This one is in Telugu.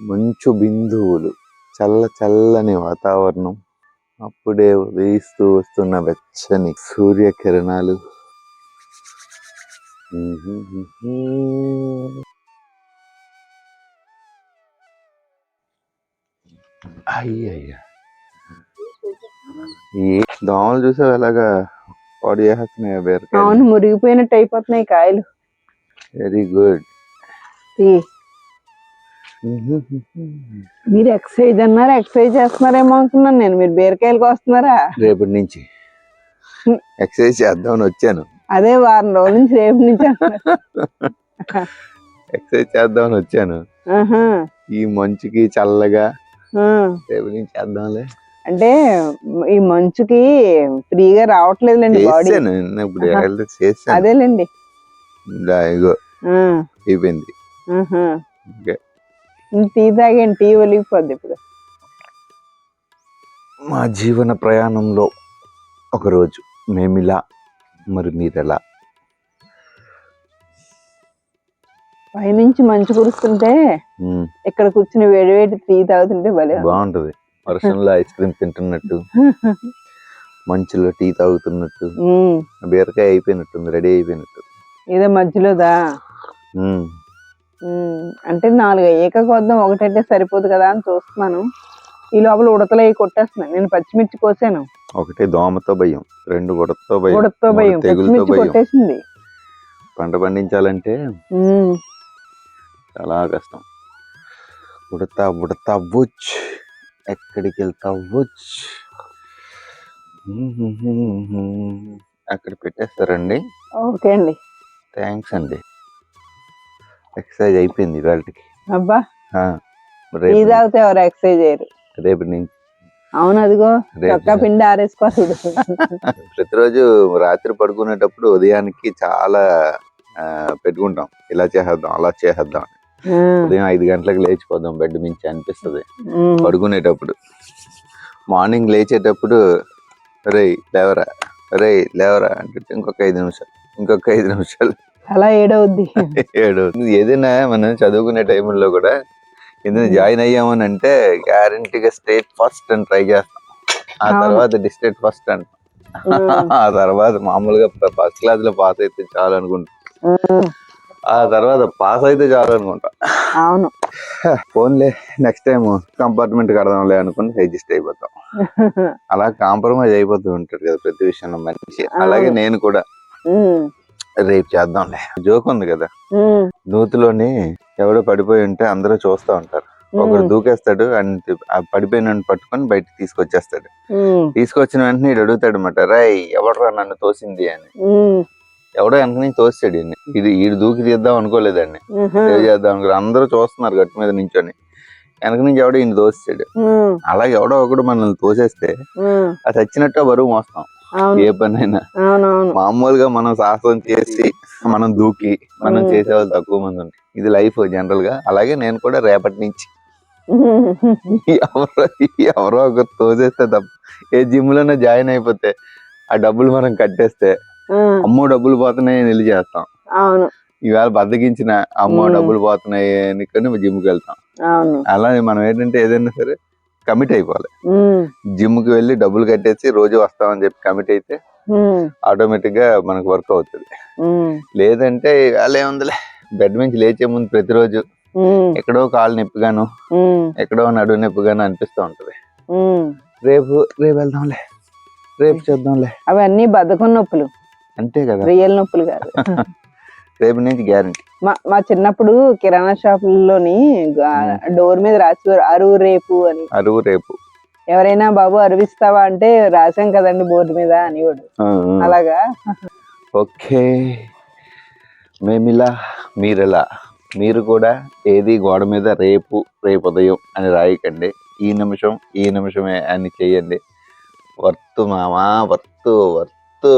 మంచు బిందువులు చల్ల చల్లని వాతావరణం. అప్పుడే ఉదయిస్తూ వస్తున్న వెచ్చని సూర్యకిరణాలు. అయ్యయ్యా. ఈ దోమలు చూసావు ఎలాగా? పాడు చేస్తున్నాయి బీరకాయ అవును మురిగిపోయినట్టు అయిపోతున్నాయి కాయలు. Very good. మీరు ఎక్సర్సైజ్ అన్నారు? ఎక్సర్సైజ్ చేస్తున్నారేమో అనుకున్నాను నేను. మీరు బీరకాయలకు వస్తున్నారా? రేపటి నుంచి. ఎక్సర్సైజ్ చేద్దామని వచ్చాను. అదే వారం రోజుల నుంచి రేపు నుంచి. ఎక్సర్సైజ్ చేద్దామని వచ్చాను. ఈ మంచుకి చల్లగా ఆ. రేపటి నుంచి చేద్దాంలే. అంటే ఈ మంచుకి ఫ్రీగా రావట్లేదులేండి బాడీ. ఇప్పుడు అదేలేండి. ఇగో. అయిపోయింది. ఓకే. టీ తాగండి టీ ఒలిగిపోద్ది ఇప్పుడు. మా జీవన ప్రయాణంలో ఒకరోజు మేమిలా మరి మీరెలా? పైనుంచి మంచు కురుస్తుంటే ఇక్కడ కూర్చుని వేడి వేడి టీ తాగుతుంటే భలే. బాగుంటది. వర్షంలో ఐస్ క్రీమ్ తింటున్నట్టు మంచులో టీ తాగుతున్నట్టు బీరకాయ అయిపోయినట్టుంది రెడీ అయిపోయినట్టు. ఇదే మధ్యలోదా? అంటే నాలుగు అయ్యాక కొద్దాం ఒకటంటే సరిపోదు కదా అని చూస్తున్నాను. ఈ లోపల ఉడతలు అవి కొట్టేస్తున్నాయి. నేను పచ్చిమిర్చి కోసాను. ఒకటి దోమతో భయం రెండు ఉడతతో భయం ఉడతతో భయం. పచ్చిమిర్చి కొట్టేసింది. పంట పండించాలంటే చాలా కష్టం. ఉడతా ఉడతా బుచ్ ఎక్కడికి వెళ్తా బుచ్ అక్కడ పెట్టేస్తారండి. ఓకే అండి. థ్యాంక్స్ అండి. ఎక్సర్సైజ్ అయిపోయింది వాళ్ళకి అబ్బా రేపు తాగితే ఎవరు ఎక్సర్సైజ్ చేయరు. రేపు నుంచి అవును అదిగో చొక్కా పిండి ఆరేసుకోవాలి ప్రతిరోజు రాత్రి పడుకునేటప్పుడు ఉదయానికి చాలా పెట్టుకుంటాం. ఇలా చేసేద్దాం అలా చేసేద్దాం ఉదయం ఐదు గంటలకు లేచిపోదాం బెడ్ మించి అనిపిస్తుంది. పడుకునేటప్పుడు. మార్నింగ్ లేచేటప్పుడు రే లేవరా రే లేవరా అంటే ఇంకొక ఐదు నిమిషాలు ఇంకొక ఐదు నిమిషాలు. అలా ఏడవద్ది. ఏడు ఏదైనా మనం చదువుకునే టైంలో కూడా ఏదైనా జాయిన్ అయ్యామని అంటే గ్యారంటీగా స్టేట్ ఫస్ట్ అని ట్రై చేస్తాం. ఆ. తర్వాత డిస్ట్రిక్ట్ ఫస్ట్ అంట. ఆ తర్వాత మామూలుగా ఫస్ట్ క్లాస్లో పాస్ అయితే చాలు అనుకుంటా. ఆ తర్వాత పాస్ అయితే చాలు అనుకుంటా. అవును. ఫోన్లే నెక్స్ట్ టైం కంపార్ట్మెంట్ కడదాంలే అనుకుని అడ్జస్ట్ అయిపోతాం. అలా కాంప్రమైజ్ అయిపోతూ ఉంటాడు కదా ప్రతి విషయంలో మనిషి. అలాగే నేను కూడా. రేపు చేద్దాంలే. జోక్ ఉంది కదా. నూతిలోని ఎవడో పడిపోయి ఉంటే అందరూ చూస్తూ ఉంటారు. ఒకడు దూకేస్తాడు అండ్ పడిపోయిన పట్టుకొని బయటకు తీసుకొచ్చేస్తాడు. తీసుకొచ్చిన వెంటనే ఈడు అడుగుతాడు అనమాట రై ఎవడరా నన్ను తోసింది? అని. ఎవడో వెనక నుంచి తోస్తాడు ఈయన్ని. ఇది ఈడు దూకి తీద్దాం అనుకోలేదండి చేద్దాం అనుకో అందరూ చూస్తున్నారు గట్టు మీద నించొని. వెనక నుంచి ఎవడో ఈయన తోస్తాడు. అలాగే ఎవడో ఒకడు మనల్ని తోసేస్తే అది చచ్చినట్టు బరువు మోస్తాం. ఏ పనైనా. మామూలుగా మనం సాహసం చేసి మనం దూకి మనం ఉమ్. చేసే వాళ్ళు తక్కువ మంది ఉంటారు ఇది లైఫ్ జనరల్గా అలాగే నేను కూడా రేపటి నుంచి ఎవరో ఎవరో ఒకరు తోసేస్తే తప్ప ఏ జిమ్లోనే జాయిన్ అయిపోతే ఆ డబ్బులు మనం కట్టేస్తే అమ్మో డబ్బులు పోతున్నాయి వెళ్ళి చేస్తాం. అవును. ఈవేళ బద్దకించిన అమ్మో. డబ్బులు పోతున్నాయి అని జిమ్కి వెళ్తాం. అలాగే మనం ఏంటంటే ఏదైనా సరే కమిట్ అయిపోవాలి. జిమ్కి వెళ్ళి డబ్బులు కట్టేసి రోజు వస్తామని చెప్పి కమిట్ అయితే ఆటోమేటిక్గా మనకు వర్క్ అవుతుంది. లేదంటే ఇవాళ ఏముందిలే బెడ్ నుంచి లేచే ముందు ప్రతిరోజు ఎక్కడో కాలు నొప్పిగాను ఎక్కడో నడువు నొప్పిగాను అనిపిస్తూ ఉంటది. రేపు రేపు వెళ్దాంలే రేపు చేద్దాంలే. అవన్నీ బద్ధకం నొప్పులు. అంతే కదా. రియల్ నొప్పులు కాదు. రేపు నుంచి గ్యారంటీ. మా మా చిన్నప్పుడు కిరాణా షాపుల్లోని డోర్ మీద రాసేవారు అరువు రేపు అని. అరువు రేపు. ఎవరైనా బాబు అరువిస్తావా అంటే రాసాం కదండి బోర్డు మీద అనేవాడు ఆ. అలాగా? ఓకే. మేమిలా మీరెలా? మీరు కూడా ఏది గోడ మీద రేపు రేపు ఉదయం అని రాయకండి. ఈ నిమిషం ఈ నిమిషమే అని చేయండి. వర్త్ మామా వర్త్ వర్త్